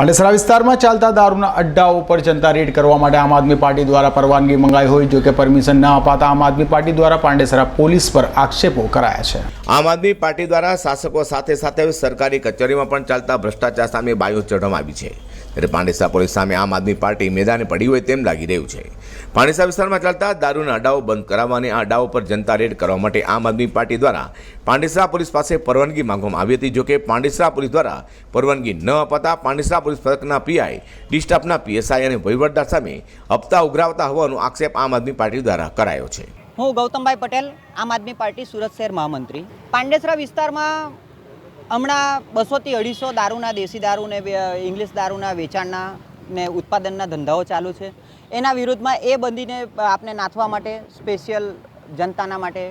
પાંડેસરા વિસ્તારમાં ચાલતા દારૂના અડ્ડાઓ ઉપર જનતા રેડ કરવા માટે આમ આદમી પાર્ટી દ્વારા પરવાનગી મંગાઈ હોય, જો કે પરમિશન ન અપાતા આમ આદમી પાર્ટી દ્વારા પાંડેસરા પોલીસ પર આક્ષેપો કરાયા છે. આમ આદમી પાર્ટી દ્વારા શાસકો સાથે સાથે સરકારી કચેરીમાં પણ ચાલતા ભ્રષ્ટાચાર સામે બાયો ચઢવામાં આવી છે. ત્યારે પાંડેસરા પોલીસ સામે આમ આદમી પાર્ટી મેદાને પડી હોય તેમ લાગી રહ્યું છે. પાંડેસરા વિસ્તારમાં ચાલતા દારૂના અડાઓ બંધ કરાવવા અને આ અડાઓ પર જનતા રેડ કરવા માટે આમ આદમી પાર્ટી દ્વારા પાંડેસરા પોલીસ પાસે પરવાનગી માંગવામાં આવી હતી, જોકે પાંડેસરા પોલીસ દ્વારા પરવાનગી ન અપાતા પાંડેસરા પોલીસ પથકના પીઆઈ, ડિસ્ટાફના પીએસઆઈ અને વહીવટદાર સામે હપ્તા ઉઘરાવતા હોવાનો આક્ષેપ આમ આદમી પાર્ટી દ્વારા કરાયો છે. હું ગૌતમભાઈ પટેલ, આમ આદમી પાર્ટી સુરત શહેર મહામંત્રી. પાંડેસરા વિસ્તારમાં હમણાં બસોથી અઢીસો દારૂના, દેશી દારૂને ઇંગ્લિશ દારૂના વેચાણના ને ઉત્પાદનના ધંધાઓ ચાલુ છે. એના વિરુદ્ધમાં એ બંધીને આપણે નાથવા માટે સ્પેશિયલ જનતાના માટે,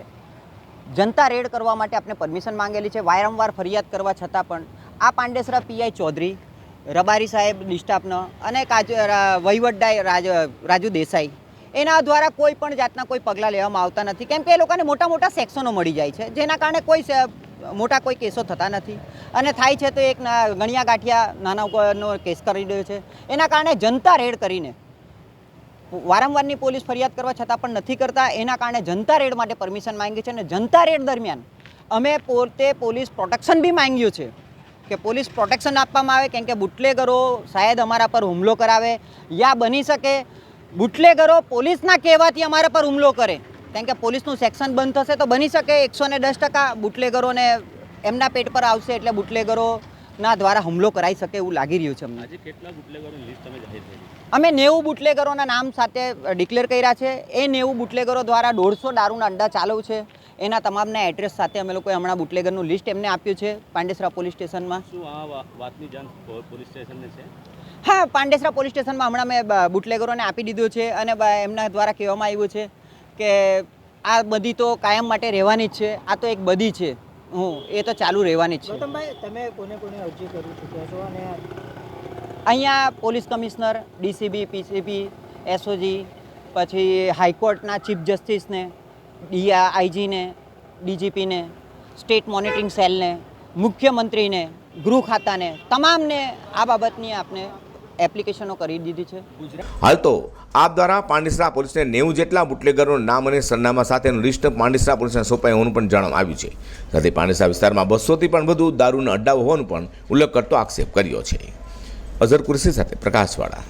જનતા રેડ કરવા માટે આપણે પરમિશન માંગેલી છે. વારંવાર ફરિયાદ કરવા છતાં પણ આ પાંડેસરા પીઆઈ ચૌધરી, રબારી સાહેબ નિષ્ઠાપનો અને કાજુ વહીવટદાય રાજુ દેસાઈ, એના દ્વારા કોઈ પણ જાતના કોઈ પગલાં લેવામાં આવતા નથી. કેમ કે એ લોકોને મોટા મોટા સેક્શનો મળી જાય છે. જેના કારણે કોઈ મોટા કોઈ કેસો થતા નથી. અને થાય છે તો એક ગણિયા ગાંઠિયા નાનાનો કેસ કરી દે છે. એના કારણે જનતા રેડ કરીને, વારંવારની પોલીસ ફરિયાદ કરવા છતાં પણ નથી કરતા. એના કારણે જનતા રેડ માટે પરમિશન માંગી છે અને જનતા રેડ દરમિયાન અમે પોતે પોલીસ પ્રોટેક્શન બી માંગ્યું છે કે પોલીસ પ્રોટેક્શન આપવામાં આવે, કેમ કે બુટલેગરો શાયદ અમારા પર હુમલો કરાવે. યા બની શકે, બુટલેગરો પોલીસના કહેવાથી અમારા પર હુમલો કરે. કેમ કે પોલીસનું સેક્શન બંધ થશે તો બની શકે એકસો ને દસ ટકા બુટલેગરોને એમના પેટ પર આવશે એટલે બુટલેગરોના દ્વારા હુમલો કરાઈ શકે એવું લાગી રહ્યું છે અમને. કેટલા બુટલેગરોની લિસ્ટ તમે જાહેર કરી? અમે નેવું બુટલેગરોના નામ સાથે ડિક્લેર કર્યા છે. એ નેવું બુટલેગરો દ્વારા દોઢસો દારૂના અડ્ડા ચાલુ છે. એના તમામના એડ્રેસ સાથે અમે લોકોએ હમણાં બુટલેગરનું લિસ્ટ એમને આપ્યું છે પાંડેસરા પોલીસ સ્ટેશનમાં. શું આ વાતની જાણ પોલીસ સ્ટેશનને છે? હા પાંડેસરા પોલીસ સ્ટેશનમાં હમણાં મેં બુટલેગરોને આપી દીધું છે અને એમના દ્વારા કહેવામાં આવ્યું છે. કે આ બધી તો કાયમ માટે રહેવાની જ છે આ તો એક બધી છે. હું એ તો ચાલુ રહેવાની જ છે. ગૌતમભાઈ તમે કોને કોને અરજી કરી ચૂક્યા છો અને અહીંયા police commissioner DCB PCB SOG પછી હાઈકોર્ટના ચીફ જસ્ટિસને ડીઆ આઈજીને ડીજીપીને સ્ટેટ મોનિટરિંગ સેલને મુખ્યમંત્રીને ગૃહ ખાતાને તમામને આ બાબતની આપણે એપ્લિકેશનો કરી દીધી છે. હાલ તો આપ દ્વારા પાંડેસરા પોલીસને નેવું જેટલા બુટલેગરોનું નામ અને સરનામા સાથેનું લિસ્ટ પાંડેસરા પોલીસને સોંપાઈ હોવાનું પણ જાણવામાં આવ્યું છે. સાથે પાંડેસરા વિસ્તારમાં બસોથી પણ વધુ દારૂના અડ્ડા હોવાનું પણ ઉલ્લેખ કરતો આક્ષેપ કર્યો છે. અઝર કુરશી સાથે પ્રકાશવાળા